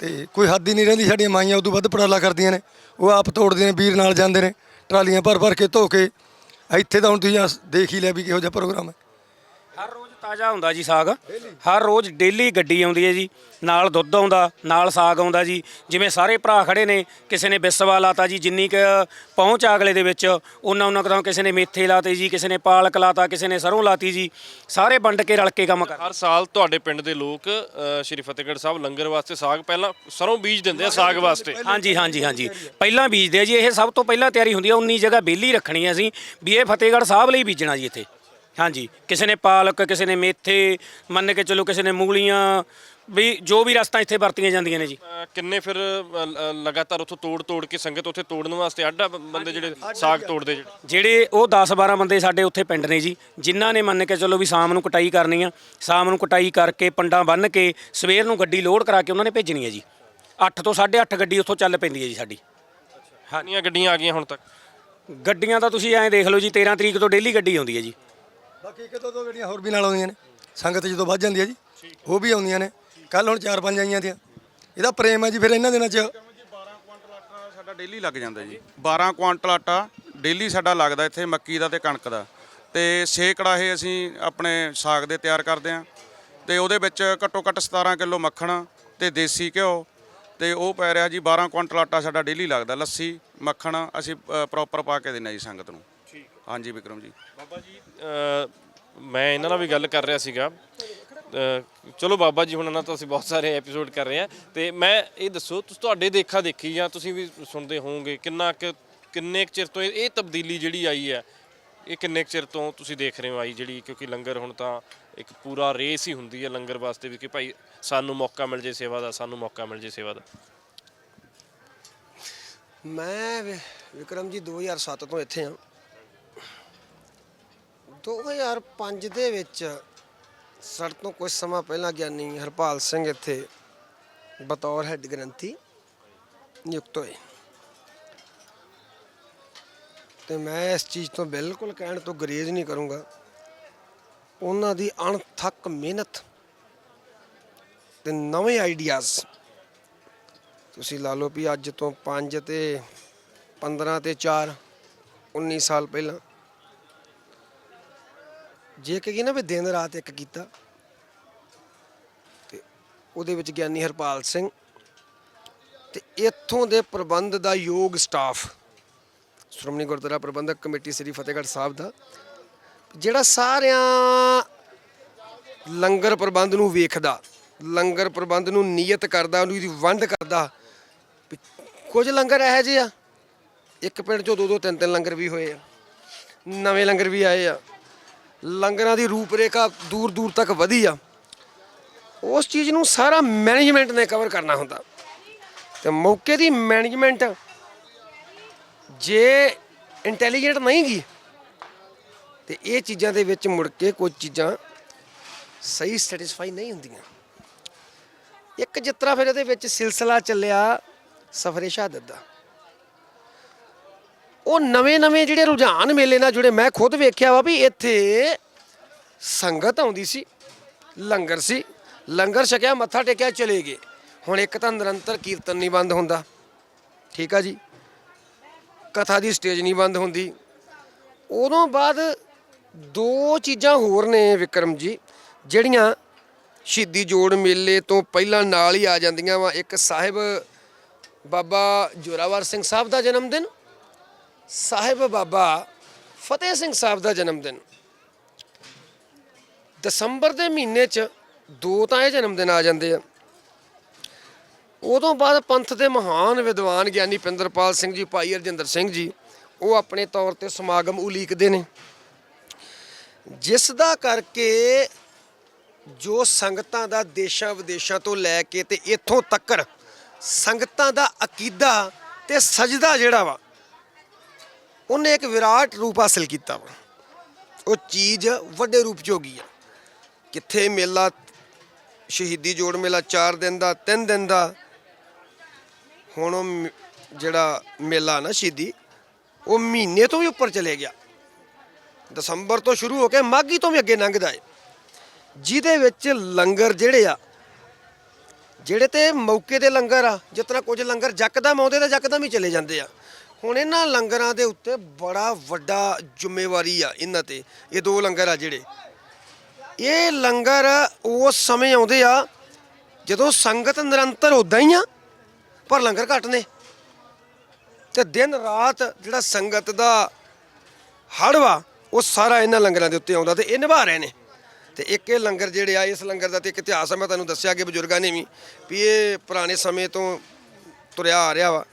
ਤੇ ਕੋਈ ਹੱਦ ਹੀ ਨਹੀਂ ਰਹਿੰਦੀ ਸਾਡੀਆਂ ਮਾਈਆਂ ਉਦੋਂ ਵੱਧ ਉਪਰਾਲਾ ਕਰਦੀਆਂ ਨੇ। ਉਹ ਆਪ ਤੋੜਦੇ ਨੇ ਵੀਰ ਨਾਲ ਜਾਂਦੇ ਨੇ। ਟਰਾਲੀਆਂ ਭਰ ਭਰ ਕੇ ਧੋ ਕੇ। ਇੱਥੇ ਤਾਂ ਹੁਣ ਤੁਸੀਂ ਆਹ ਦੇਖ ਹੀ ਲਿਆ ਵੀ ਕਿਹੋ ਜਿਹਾ ਪ੍ਰੋਗਰਾਮ ਹੈ। ਤਾਜ਼ਾ ਹੁੰਦਾ ਜੀ ਸਾਗ। ਹਰ ਰੋਜ਼ ਡੇਲੀ ਗੱਡੀ ਆਉਂਦੀ ਹੈ ਜੀ ਨਾਲ ਦੁੱਧ ਆਉਂਦਾ ਨਾਲ ਸਾਗ ਆਉਂਦਾ ਜੀ। ਜਿਵੇਂ ਸਾਰੇ ਭਰਾ ਖੜੇ ਨੇ ਕਿਸੇ ਨੇ ਬਿਸਵਾ ਲਾਤਾ ਜੀ ਜਿੰਨੀ ਕ ਪਹੁੰਚ ਆ ਅਗਲੇ ਦੇ ਵਿੱਚ ਉਹਨਾਂ ਉਹਨਾਂ ਕਦਾਂ ਕਿਸੇ ਨੇ ਮੇਥੇ ਲਾਤੇ ਜੀ ਕਿਸੇ ਨੇ ਪਾਲਕ ਲਾਤਾ ਕਿਸੇ ਨੇ ਸਰੋਂ ਲਾਤੀ ਜੀ। ਸਾਰੇ ਵੰਡ ਕੇ ਰਲ ਕੇ ਕੰਮ ਕਰ ਹਰ ਸਾਲ ਤੁਹਾਡੇ ਪਿੰਡ ਦੇ ਲੋਕ ਅ, ਸ਼੍ਰੀ ਫਤਿਹਗੜ੍ਹ ਸਾਹਿਬ ਲੰਗਰ ਵਾਸਤੇ ਸਾਗ ਪਹਿਲਾਂ ਸਰੋਂ ਬੀਜ ਦਿੰਦੇ ਆ ਸਾਗ ਵਾਸਤੇ। ਹਾਂਜੀ ਹਾਂਜੀ ਹਾਂਜੀ। ਪਹਿਲਾਂ ਬੀਜਦੇ ਆ ਜੀ ਇਹ ਸਭ ਤੋਂ ਪਹਿਲਾਂ ਤਿਆਰੀ ਹੁੰਦੀ ਆ 19 ਜਗ੍ਹਾ ਬੇਲੀ ਰੱਖਣੀ ਆ ਅਸੀਂ ਵੀ ਇਹ ਫਤਿਹਗੜ੍ਹ ਸਾਹਿਬ ਲਈ ਬੀਜਣਾ ਜੀ ਇੱਥੇ। ਹਾਂਜੀ ਕਿਸੇ ਨੇ ਪਾਲਕ ਕਿਸੇ ਨੇ ਮੇਥੇ ਮੰਨ ਕੇ ਚਲੋ ਕਿਸੇ ਨੇ ਮੂਲੀਆਂ ਵੀ ਜੋ ਵੀ ਰਸਤਾਂ ਇੱਥੇ ਵਰਤੀਆਂ ਜਾਂਦੀਆਂ ਨੇ ਜੀ। ਕਿੰਨੇ ਫਿਰ ਲ- ਲਗਾਤਾਰ ਉੱਥੋਂ ਤੋੜ ਤੋੜ ਕੇ ਸੰਗਤ ਉੱਥੇ ਤੋੜਨ ਵਾਸਤੇ ਅੱਡਾ ਬੰਦੇ ਜਿਹੜੇ ਸਾਗ ਤੋੜਦੇ ਜਿਹੜੇ? ਜਿਹੜੇ ਉਹ 10-12 ਬੰਦੇ ਸਾਡੇ ਉੱਥੇ ਪਿੰਡ ਨੇ ਜੀ ਜਿਨ੍ਹਾਂ ਨੇ ਮੰਨ ਕੇ ਚਲੋ ਵੀ ਸ਼ਾਮ ਨੂੰ ਕਟਾਈ ਕਰਨੀ ਆ ਸ਼ਾਮ ਨੂੰ ਕਟਾਈ ਕਰਕੇ ਪੰਡਾਂ ਬੰਨ੍ਹ ਕੇ ਸਵੇਰ ਨੂੰ ਗੱਡੀ ਲੋਡ ਕਰਾ ਕੇ ਉਹਨਾਂ ਨੇ ਭੇਜਣੀ ਹੈ ਜੀ। 8 ਤੋਂ 8:30 ਗੱਡੀ ਉੱਥੋਂ ਚੱਲ ਪੈਂਦੀ ਹੈ ਜੀ ਸਾਡੀ। ਕਿੰਨੀਆਂ ਗੱਡੀਆਂ ਆ ਗਈਆਂ ਹੁਣ ਤੱਕ? ਗੱਡੀਆਂ ਤਾਂ ਤੁਸੀਂ ਐਂ ਦੇਖ ਲਓ ਜੀ 13 ਤਰੀਕ ਤੋਂ ਡੇਲੀ ਗੱਡੀ ਆਉਂਦੀ ਹੈ ਜੀ। ਬਾਕੀ ਇੱਕ ਤੋਂ ਦੋ ਗੱਡੀਆਂ ਹੋਰ ਵੀ ਨਾਲ ਆਉਂਦੀਆਂ ਨੇ, ਸੰਗਤ ਜਦੋਂ ਵੱਧ ਜਾਂਦੀ ਹੈ ਜੀ, ਉਹ ਵੀ ਆਉਂਦੀਆਂ ਨੇ। ਕੱਲ ਹੁਣ ਚਾਰ ਪੰਜ ਆਈਆਂ ਤੀਆਂ ਇਹਦਾ ਪ੍ਰੇਮ ਹੈ ਜੀ ਫਿਰ ਇਹਨਾਂ ਦਿਨਾਂ 'ਚ। ਸਾਡਾ ਡੇਲੀ ਲੱਗ ਜਾਂਦਾ ਜੀ। 12 ਕੁਆਂਟਲ ਆਟਾ ਡੇਲੀ ਸਾਡਾ ਲੱਗਦਾ ਇੱਥੇ ਮੱਕੀ ਦਾ ਤੇ ਕਣਕ ਦਾ। ਤੇ 6 ਕੜਾਹੇ ਅਸੀਂ ਆਪਣੇ ਸਾਗ ਦੇ ਤਿਆਰ ਕਰਦੇ ਆਂ ਤੇ ਉਹਦੇ ਵਿੱਚ ਘੱਟੋ ਘੱਟ 17 ਕਿਲੋ ਮੱਖਣ ਤੇ ਦੇਸੀ ਘਿਓ ਤੇ ਉਹ ਪੈ ਰਿਹਾ ਜੀ। 12 ਕੁਆਂਟਲ ਆਟਾ ਸਾਡਾ ਡੇਲੀ ਲੱਗਦਾ। ਲੱਸੀ, ਮੱਖਣ ਅਸੀਂ ਪ੍ਰੋਪਰ ਪਾ ਕੇ ਦਿੰਨੇ ਜੀ ਸੰਗਤ ਨੂੰ। ਹਾਂਜੀ ਵਿਕਰਮ ਜੀ। ਬਾਬਾ ਜੀ ਅ, ਮੈਂ ਇਹਨਾਂ ਨਾਲ ਵੀ ਗੱਲ ਕਰ ਰਿਹਾ ਸੀਗਾ। ਅ, ਚਲੋ ਬਾਬਾ ਜੀ ਹੁਣ ਨਾਲ ਤਾਂ ਅਸੀਂ ਬਹੁਤ ਸਾਰੇ ਐਪੀਸੋਡ ਕਰ ਰਹੇ ਹਾਂ। ਤੇ ਮੈਂ ਇਹ ਦੱਸੋ ਤੁਸੀਂ ਤੁਹਾਡੇ ਦੇਖਾ ਦੇਖੀ ਜਾਂ ਤੁਸੀਂ ਵੀ ਸੁਣਦੇ ਹੋਵੋਗੇ ਕਿੰਨਾ ਕੁ ਕਿੰਨੇ ਕੁ ਚਿਰ ਤੋਂ ਇਹ ਇਹ ਤਬਦੀਲੀ ਜਿਹੜੀ ਆਈ ਹੈ ਇਹ ਕਿੰਨੇ ਕੁ ਚਿਰ ਤੋਂ ਤੁਸੀਂ ਦੇਖ ਰਹੇ ਹੋ ਆਈ ਜਿਹੜੀ ਕਿਉਂਕਿ ਲੰਗਰ ਹੁਣ ਤਾਂ ਇੱਕ ਪੂਰਾ ਰੇਸ ਹੀ ਹੁੰਦੀ ਹੈ ਲੰਗਰ ਵਾਸਤੇ ਵੀ ਕਿ ਭਾਈ ਸਾਨੂੰ ਮੌਕਾ ਮਿਲ ਜੇ ਸੇਵਾ ਦਾ ਸਾਨੂੰ ਮੌਕਾ ਮਿਲ ਜੇ ਸੇਵਾ ਦਾ। ਮੈਂ ਵਿ- ਵਿਕਰਮ ਜੀ 2007 ਤੋਂ ਇੱਥੇ ਆ 2005 ਦੇ ਵਿੱਚ ਸਾਡੇ ਤੋਂ ਕੁਝ ਸਮਾਂ ਪਹਿਲਾਂ ਗਿਆਨੀ ਹਰਪਾਲ ਸਿੰਘ ਇੱਥੇ ਬਤੌਰ ਹੈੱਡ ਗ੍ਰੰਥੀ ਨਿਯੁਕਤ ਹੋਏ। ਤੇ ਮੈਂ ਇਸ ਚੀਜ਼ ਤੋਂ ਬਿਲਕੁਲ ਕਹਿਣ ਤੋਂ ਗਰੇਜ਼ ਨਹੀਂ ਕਰੂੰਗਾ। ਉਹਨਾਂ ਦੀ ਅਣਥੱਕ ਮਿਹਨਤ ਤੇ ਨਵੇਂ ਆਈਡੀਆਜ਼ ਤੁਸੀਂ ਲਾ ਲਓ ਵੀ ਅੱਜ ਤੋਂ 5 ਤੇ 15 ਤੇ 4 19 ਸਾਲ ਪਹਿਲਾਂ ਜੇ ਕਹੀ ਨਾ ਵੀ ਦਿਨ ਰਾਤ ਇੱਕ ਕੀਤਾ, ਤੇ ਉਹਦੇ ਵਿੱਚ ਗਿਆਨੀ ਹਰਪਾਲ ਸਿੰਘ ਤੇ ਇੱਥੋਂ ਦੇ ਪ੍ਰਬੰਧ ਦਾ ਯੋਗ ਸਟਾਫ ਸ਼੍ਰੋਮਣੀ ਗੁਰਦੁਆਰਾ ਪ੍ਰਬੰਧਕ ਕਮੇਟੀ ਸ੍ਰੀ ਫਤਿਹਗੜ੍ਹ ਸਾਹਿਬ ਦਾ, ਜਿਹੜਾ ਸਾਰਿਆਂ ਲੰਗਰ ਪ੍ਰਬੰਧ ਨੂੰ ਵੇਖਦਾ, ਲੰਗਰ ਪ੍ਰਬੰਧ ਨੂੰ ਨਿਯਤ ਕਰਦਾ, ਉਹਦੀ ਵੰਡ ਕਰਦਾ, ਵੀ ਕੁਝ ਲੰਗਰ ਇਹੋ ਜਿਹੇ ਆ। ਇੱਕ ਪਿੰਡ ਚੋਂ ਦੋ ਦੋ ਤਿੰਨ ਤਿੰਨ ਲੰਗਰ ਵੀ ਹੋਏ ਆ, ਨਵੇਂ ਲੰਗਰ ਵੀ ਆਏ ਆ। ਲੰਗਰਾਂ ਦੀ ਰੂਪਰੇਖਾ ਦੂਰ ਦੂਰ ਤੱਕ ਵਧੀ ਆ, ਉਸ ਚੀਜ਼ ਨੂੰ ਸਾਰਾ ਮੈਨੇਜਮੈਂਟ ਨੇ ਕਵਰ ਕਰਨਾ ਹੁੰਦਾ। ਤੇ ਮੌਕੇ ਦੀ ਮੈਨੇਜਮੈਂਟ ਜੇ ਇੰਟੈਲੀਜੈਂਟ ਨਹੀਂ ਗਈ ਤੇ ਇਹ ਚੀਜ਼ਾਂ ਦੇ ਵਿੱਚ ਮੁੜ ਕੇ ਕੁਝ ਚੀਜ਼ਾਂ ਸਹੀ ਸੈਟੀਸਫਾਈ ਨਹੀਂ ਹੁੰਦੀਆਂ। ਇੱਕ ਜਿਸ ਫਿਰ ਇਹਦੇ ਵਿੱਚ ਸਿਲਸਿਲਾ ਚੱਲਿਆ, ਸਫਰੇ ਸ਼ਹਾਦਤ ਦਾ ਉਹ ਨਵੇਂ-ਨਵੇਂ ਜਿਹੜੇ ਰੁਝਾਨ ਮੇਲੇ ਨਾਲ ਜੁੜੇ, ਮੈਂ ਖੁਦ ਵੇਖਿਆ ਵਾ ਵੀ ਇੱਥੇ ਸੰਗਤ ਆਉਂਦੀ ਸੀ, ਲੰਗਰ ਸੀ। ਲੰਗਰ ਛਕਿਆ, ਮੱਥਾ ਟੇਕਿਆ, ਚਲੇ ਗਏ। ਹੁਣ ਇੱਕ ਤਾਂ ਨਿਰੰਤਰ ਕੀਰਤਨ ਨਹੀਂ ਬੰਦ ਹੁੰਦਾ। ਠੀਕ ਆ ਜੀ? ਕਥਾ ਦੀ ਸਟੇਜ ਨਹੀਂ ਬੰਦ ਹੁੰਦੀ। ਉਦੋਂ ਬਾਅਦ ਦੋ ਚੀਜ਼ਾਂ ਹੋਰ ਨੇ ਵਿਕਰਮ ਜੀ, ਜਿਹੜੀਆਂ ਸ਼ਹੀਦੀ ਜੋੜ ਮੇਲੇ ਤੋਂ ਪਹਿਲਾਂ ਨਾਲ ਹੀ ਆ ਜਾਂਦੀਆਂ ਵਾ। ਇੱਕ ਸਾਹਿਬ ਬਾਬਾ ਜੋਰਾਵਰ ਸਿੰਘ ਸਾਹਿਬ ਦਾ ਜਨਮ ਦਿਨ ਸਾਹਿਬ ਬਾਬਾ ਫਤਿਹ ਸਿੰਘ ਸਾਹਿਬ ਦਾ ਜਨਮ ਦਿਨ। ਦਸੰਬਰ ਦੇ ਮਹੀਨੇ 'ਚ ਦੋ ਤਾਂ ਇਹ ਜਨਮ ਦਿਨ ਆ ਜਾਂਦੇ ਆ। ਉਦੋਂ ਬਾਅਦ ਪੰਥ ਦੇ ਮਹਾਨ ਵਿਦਵਾਨ ਗਿਆਨੀ ਪਿੰਦਰਪਾਲ ਸਿੰਘ ਜੀ, ਭਾਈ ਅਰਜਿੰਦਰ ਸਿੰਘ ਜੀ, ਉਹ ਆਪਣੇ ਤੌਰ ਤੇ ਸਮਾਗਮ ਉਲੀਕਦੇ ਨੇ। ਜਿਸ ਦਾ ਕਰਕੇ ਜੋ ਸੰਗਤਾਂ ਦਾ ਦੇਸ਼ਾਂ ਵਿਦੇਸ਼ਾਂ ਤੋਂ ਲੈ ਕੇ ਤੇ ਇੱਥੋਂ ਤੱਕਰ ਸੰਗਤਾਂ ਦਾ ਅਕੀਦਾ ਤੇ ਸਜਦਾ ਜਿਹੜਾ ਵਾ ਉਹਨੇ ਇੱਕ ਵਿਰਾਟ ਰੂਪ ਹਾਸਲ ਕੀਤਾ ਵਾ। ਉਹ ਚੀਜ਼ ਵੱਡੇ ਰੂਪ 'ਚ ਹੋ ਗਈ ਆ। ਕਿੱਥੇ ਮੇਲਾ, ਸ਼ਹੀਦੀ ਜੋੜ ਮੇਲਾ 4 ਦਿਨ ਦਾ 3 ਦਿਨ ਦਾ। ਹੁਣ ਉਹ ਮ- ਜਿਹੜਾ ਮੇਲਾ ਨਾ ਸ਼ਹੀਦੀ, ਉਹ ਮਹੀਨੇ ਤੋਂ ਵੀ ਉੱਪਰ ਚਲੇ ਗਿਆ। ਦਸੰਬਰ ਤੋਂ ਸ਼ੁਰੂ ਹੋ ਕੇ ਮਾਘੀ ਤੋਂ ਵੀ ਅੱਗੇ ਲੰਘਦਾ ਏ। ਜਿਹਦੇ ਵਿੱਚ ਲੰਗਰ ਜਿਹੜੇ ਆ, ਜਿਹੜੇ ਤੇ ਮੌਕੇ ਦੇ ਲੰਗਰ ਆ, ਜਿਸ ਤਰ੍ਹਾਂ ਕੁਝ ਲੰਗਰ ਜੱਕਦਮ ਆਉਂਦੇ ਤੇ ਜੱਕਦਮ ਹੀ ਚਲੇ ਜਾਂਦੇ ਆ। ਹੁਣ ਇਹਨਾਂ ਲੰਗਰਾਂ ਦੇ ਉੱਤੇ ਬੜਾ ਵੱਡਾ ਜ਼ਿੰਮੇਵਾਰੀ ਆ ਇਹਨਾਂ ਤੇ। ਇਹ ਦੋ ਲੰਗਰ ਆ ਜਿਹੜੇ। ਇਹ ਲੰਗਰ ਉਸ ਸਮੇਂ ਆਉਂਦੇ ਆ ਜਦੋਂ ਸੰਗਤ ਨਿਰੰਤਰ ਉਦਾਂ ਹੀ ਆ, ਪਰ ਲੰਗਰ ਘੱਟ ਨੇ। ਤੇ ਦਿਨ ਰਾਤ ਜਿਹੜਾ ਸੰਗਤ ਦਾ ਹੜਵਾ ਉਹ ਸਾਰਾ ਇਹਨਾਂ ਲੰਗਰਾਂ ਦੇ ਉੱਤੇ ਆਉਂਦਾ ਤੇ ਇਹ ਨਿਭਾ ਰਹੇ ਨੇ। ਤੇ ਇੱਕ ਇਹ ਲੰਗਰ ਜਿਹੜੇ ਆ, ਇਸ ਲੰਗਰ ਦਾ ਤੇ ਇੱਕ ਇਤਿਹਾਸ ਆ, ਮੈਂ ਤੁਹਾਨੂੰ ਦੱਸਿਆ ਕਿ ਬਜ਼ੁਰਗਾਂ ਨੇ ਵੀ ਵੀ ਇਹ ਪੁਰਾਣੇ ਸਮੇਂ ਤੋਂ ਤੁਰਿਆ ਆ ਰਿਹਾ ਵਾ।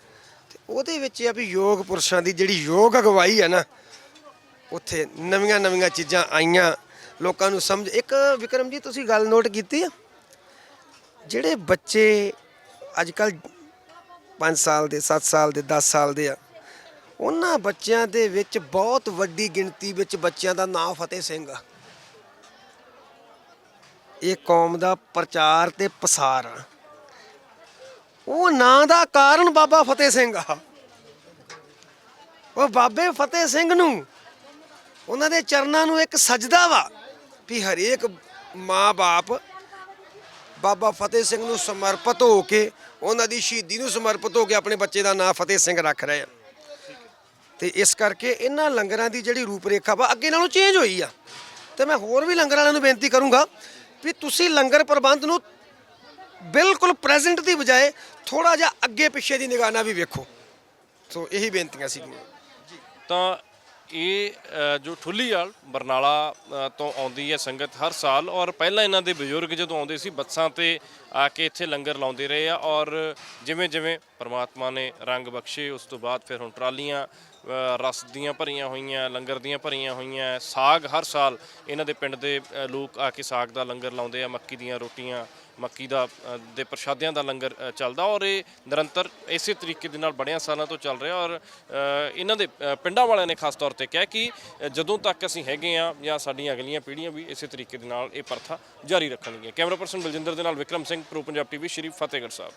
ਉਹਦੇ ਵਿੱਚ ਆ ਵੀ ਯੋਗ ਪੁਰਸ਼ਾਂ ਦੀ ਜਿਹੜੀ ਯੋਗ ਅਗਵਾਈ ਹੈ ਨਾ, ਉੱਥੇ ਨਵੀਆਂ ਨਵੀਆਂ ਚੀਜ਼ਾਂ ਆਈਆਂ। ਲੋਕਾਂ ਨੂੰ ਸਮਝ, ਇੱਕ ਵਿਕਰਮ ਜੀ, ਤੁਸੀਂ ਗੱਲ ਨੋਟ ਕੀਤੀ ਆ? ਜਿਹੜੇ ਬੱਚੇ ਅੱਜ ਕੱਲ 5 ਸਾਲ ਦੇ 7 ਸਾਲ ਦੇ 10 ਸਾਲ ਦੇ ਆ, ਉਹਨਾਂ ਬੱਚਿਆਂ ਦੇ ਵਿੱਚ ਬਹੁਤ ਵੱਡੀ ਗਿਣਤੀ ਵਿੱਚ ਬੱਚਿਆਂ ਦਾ ਨਾਂ ਫਤਿਹ ਸਿੰਘ ਆ। ਇਹ ਕੌਮ ਦਾ ਪ੍ਰਚਾਰ ਤੇ ਪਸਾਰ ਆ। ਉਹ ਨਾਂ ਦਾ ਕਾਰਨ ਬਾਬਾ ਫਤਿਹ ਸਿੰਘ ਆ। ਉਹ ਬਾਬੇ ਫਤਿਹ ਸਿੰਘ ਨੂੰ ਉਹਨਾਂ ਦੇ ਚਰਨਾਂ ਨੂੰ ਇੱਕ ਸਜਦਾ ਵਾ ਵੀ ਹਰੇਕ ਮਾਂ-ਬਾਪ ਬਾਬਾ ਫਤਿਹ ਸਿੰਘ ਨੂੰ ਸਮਰਪਿਤ ਹੋ ਕੇ, ਉਹਨਾਂ ਦੀ ਸ਼ਹੀਦੀ ਨੂੰ ਸਮਰਪਿਤ ਹੋ ਕੇ ਆਪਣੇ ਬੱਚੇ ਦਾ ਨਾਂ ਫਤਿਹ ਸਿੰਘ ਰੱਖ ਰਹੇ ਆ। ਤੇ ਇਸ ਕਰਕੇ ਇਹਨਾਂ ਲੰਗਰਾਂ ਦੀ ਜਿਹੜੀ ਰੂਪਰੇਖਾ ਵਾ ਅੱਗੇ ਨਾਲੋਂ ਚੇਂਜ ਹੋਈ ਆ। ਤੇ ਮੈਂ ਹੋਰ ਵੀ ਲੰਗਰ ਵਾਲਿਆਂ ਨੂੰ ਬੇਨਤੀ ਕਰੂੰਗਾ ਵੀ ਤੁਸੀਂ ਲੰਗਰ ਪ੍ਰਬੰਧ ਨੂੰ ਬਿਲਕੁਲ ਪ੍ਰੈਜ਼ੈਂਟ ਦੀ ਬਜਾਏ ਥੋੜਾ ਜਿਹਾ ਅੱਗੇ ਪਿੱਛੇ ਦੀ ਨਿਗਾਹ ਨਾਲ ਵੀ ਵੇਖੋ। ਸੋ ਇਹੀ ਬੇਨਤੀਆਂ ਸੀਗੀਆਂ ਤਾਂ ਇਹ ਅ, ਜੋ ਠੁੱਲੀਵਾਲ ਬਰਨਾਲਾ ਅ, ਤੋਂ ਆਉਂਦੀ ਹੈ ਸੰਗਤ ਹਰ ਸਾਲ ਔਰ ਪਹਿਲਾਂ ਇਹਨਾਂ ਦੇ ਬਜ਼ੁਰਗ ਜਦੋਂ ਆਉਂਦੇ ਸੀ ਬੱਸਾਂ ਤੇ ਆ ਕੇ ਇੱਥੇ ਲੰਗਰ ਲਾਉਂਦੇ ਰਹੇ ਆ ਔਰ ਜਿਵੇਂ ਜਿਵੇਂ ਪ੍ਰਮਾਤਮਾ ਨੇ ਰੰਗ ਬਖਸ਼ੇ ਉਸ ਤੋਂ ਬਾਅਦ ਫਿਰ ਹੁਣ ਟਰਾਲੀਆਂ ਅ, ਰਸ ਦੀਆਂ ਭਰੀਆਂ ਹੋਈਆਂ ਲੰਗਰ ਦੀਆਂ ਭਰੀਆਂ ਹੋਈਆਂ ਸਾਗ ਹਰ ਸਾਲ ਇਹਨਾਂ ਦੇ ਪਿੰਡ ਦੇ ਅ, ਲੋਕ ਆ ਕੇ ਸਾਗ ਦਾ ਲੰਗਰ ਲਾਉਂਦੇ ਆ ਮੱਕੀ ਦੀਆਂ ਰੋਟੀਆਂ ਮੱਕੀ ਦਾ ਦੇ ਪ੍ਰਸ਼ਾਦਿਆਂ ਦਾ ਲੰਗਰ ਚੱਲਦਾ ਔਰ ਇਹ ਨਿਰੰਤਰ ਇਸੇ ਤਰੀਕੇ ਦੇ ਨਾਲ ਬੜਿਆਂ ਸਾਲਾਂ ਤੋਂ ਚੱਲ ਰਿਹਾ ਔਰ ਇਹਨਾਂ ਦੇ ਪਿੰਡਾਂ ਵਾਲਿਆਂ ਨੇ ਖਾਸ ਤੌਰ ਤੇ ਕਿਹਾ ਕਿ ਜਦੋਂ ਤੱਕ ਅਸੀਂ ਹੈਗੇ ਆ ਜਾਂ ਸਾਡੀਆਂ ਅਗਲੀਆਂ ਪੀੜ੍ਹੀਆਂ ਵੀ ਇਸੇ ਤਰੀਕੇ ਦੇ ਨਾਲ ਇਹ ਪ੍ਰਥਾ ਜਾਰੀ ਰੱਖਣਗੀਆਂ। ਕੈਮਰਾ ਪਰਸਨ ਬਲਜਿੰਦਰ ਦੇ ਨਾਲ ਵਿਕਰਮ ਸਿੰਘ, ਪ੍ਰੋ ਪੰਜਾਬ ਟੀਵੀ, ਸ਼੍ਰੀ ਫਤਿਹਗੜ੍ਹ ਸਾਹਿਬ।